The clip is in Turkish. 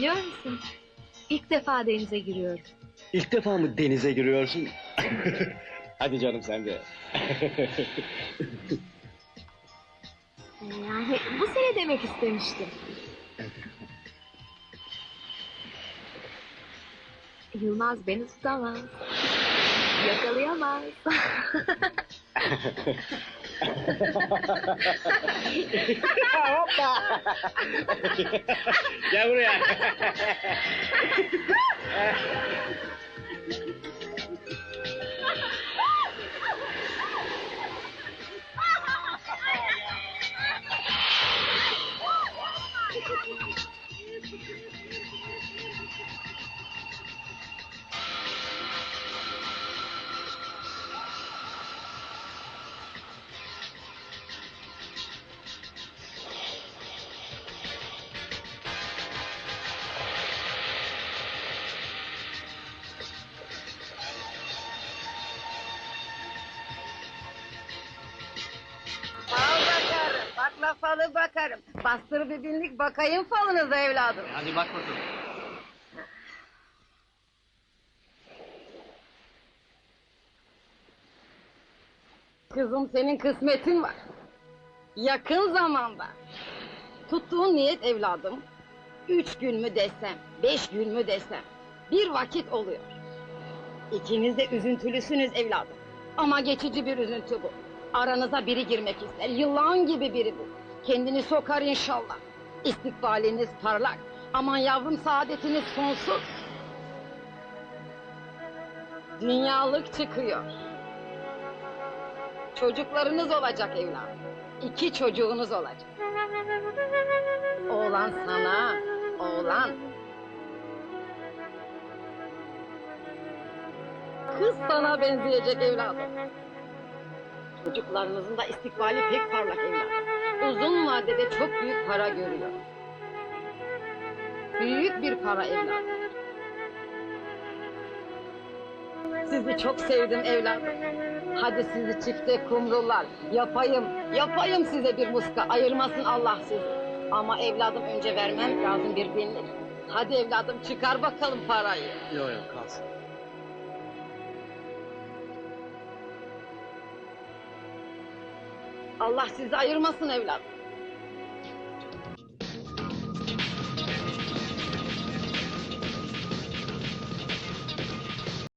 Biliyor musun? İlk defa denize giriyorum. İlk defa mı denize giriyorsun? Hadi canım sen de. Yani bu sene demek istemiştim. Yılmaz beni tutamaz. Yakalayamaz. ¡Opa! ¡Ya, Julia! Falı bakarım. Bastır bir binlik bakayım falınıza evladım. Hadi bak bakalım. Kızım senin kısmetin var. Yakın zamanda. Tuttuğun niyet evladım. Üç gün mü desem, beş gün mü desem. Bir vakit oluyor. İkiniz de üzüntülüsünüz evladım. Ama geçici bir üzüntü bu. Aranıza biri girmek ister. Yılan gibi biri bu. Kendini sokar inşallah. İstikbaliniz parlak. Aman yavrum saadetiniz sonsuz. Dünyalık çıkıyor. Çocuklarınız olacak evladım. İki çocuğunuz olacak. Oğlan sana, oğlan. Kız sana benzeyecek evladım. Çocuklarınızın da istikbali pek parlak evladım. Uzun vadede çok büyük para görüyor. Büyük bir para evladım. Sizi çok sevdim evladım. Hadi sizi çifte kumrular. Yapayım, yapayım size bir muska. Ayırmasın Allah sizi. Ama evladım önce vermem lazım bir binlik. Hadi evladım çıkar bakalım parayı. Yok yok kalsın. Allah sizi ayırmasın evladım.